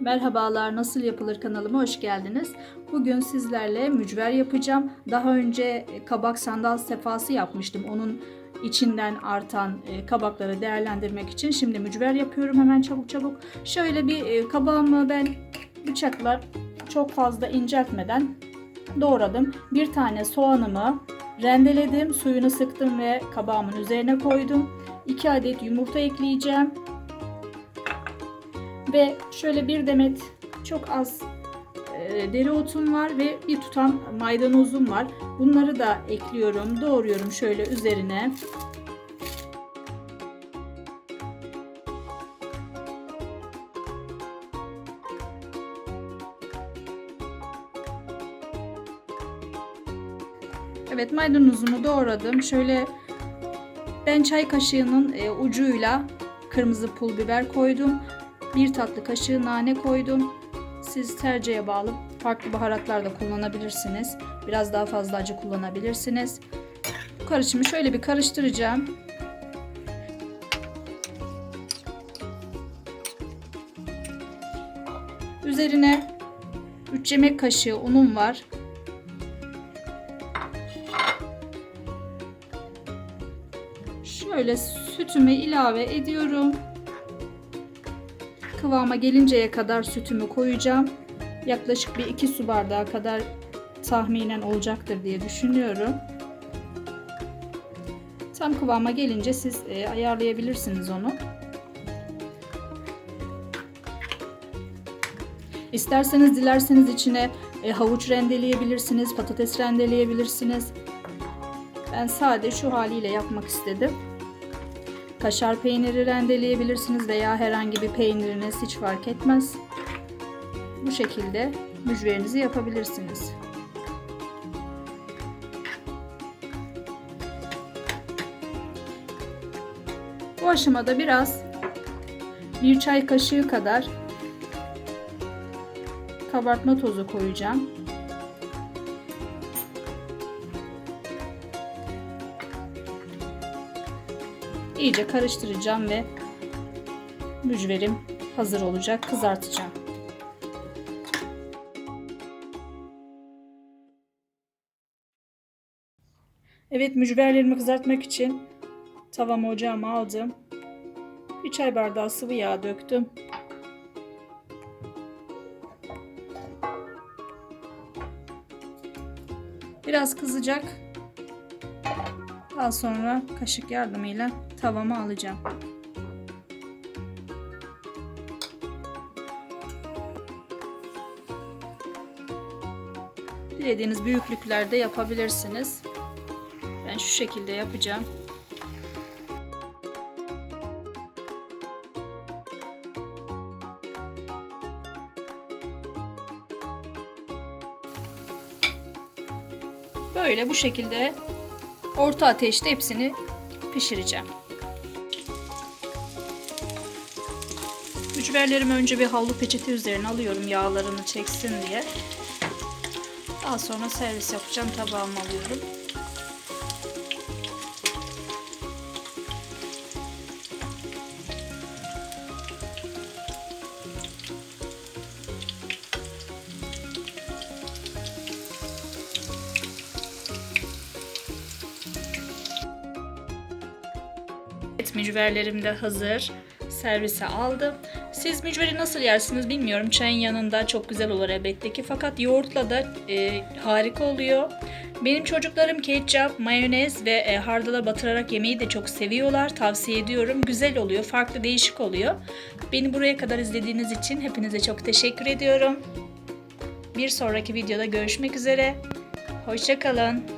Merhabalar, nasıl yapılır kanalıma hoş geldiniz. Bugün sizlerle mücver yapacağım. Daha önce e, kabak sandal sefası yapmıştım. Onun içinden artan e, kabakları değerlendirmek için şimdi mücver yapıyorum hemen çabuk çabuk. Şöyle bir e, kabağımı ben bıçakla çok fazla inceltmeden doğradım. Bir tane soğanımı rendeledim, suyunu sıktım ve kabağımın üzerine koydum. 2 adet yumurta ekleyeceğim. Ve şöyle bir demet çok az e, dereotum var ve bir tutam maydanozum var. Bunları da ekliyorum, doğruyorum şöyle üzerine. Evet maydanozumu doğradım. Şöyle ben çay kaşığının e, ucuyla kırmızı pul biber koydum. Bir tatlı kaşığı nane koydum. Siz tercihe bağlı farklı baharatlar da kullanabilirsiniz. Biraz daha fazla acı kullanabilirsiniz. Bu karışımı şöyle bir karıştıracağım. Üzerine 3 yemek kaşığı unum var. Şöyle sütümü ilave ediyorum. Kıvama gelinceye kadar sütümü koyacağım. Yaklaşık bir 2 su bardağı kadar tahminen olacaktır diye düşünüyorum. Tam kıvama gelince siz e, ayarlayabilirsiniz onu. İsterseniz dilerseniz içine e, havuç rendeleyebilirsiniz, patates rendeleyebilirsiniz. Ben sade şu haliyle yapmak istedim. Kaşar peyniri rendeleyebilirsiniz veya herhangi bir peyniriniz hiç fark etmez. Bu şekilde mücverinizi yapabilirsiniz. Bu aşamada biraz bir çay kaşığı kadar kabartma tozu koyacağım. İyice karıştıracağım ve mücverim hazır olacak. Kızartacağım. Evet mücverlerimi kızartmak için tavamı ocağıma aldım. Bir çay bardağı sıvı yağ döktüm. Biraz kızacak. Daha sonra kaşık yardımıyla tavama alacağım. Dilediğiniz büyüklüklerde yapabilirsiniz. Ben şu şekilde yapacağım. Böyle bu şekilde orta ateşte hepsini pişireceğim. Mücverlerimi önce bir havlu peçete üzerine alıyorum yağlarını çeksin diye. Daha sonra servis yapacağım. Tabağıma alıyorum. Evet mücverlerim de hazır. Servise aldım. Siz mücveri nasıl yersiniz bilmiyorum. Çayın yanında çok güzel olur elbette ki. Fakat yoğurtla da e, harika oluyor. Benim çocuklarım ketçap, mayonez ve e, hardala batırarak yemeyi de çok seviyorlar. Tavsiye ediyorum. Güzel oluyor. Farklı değişik oluyor. Beni buraya kadar izlediğiniz için hepinize çok teşekkür ediyorum. Bir sonraki videoda görüşmek üzere. Hoşçakalın.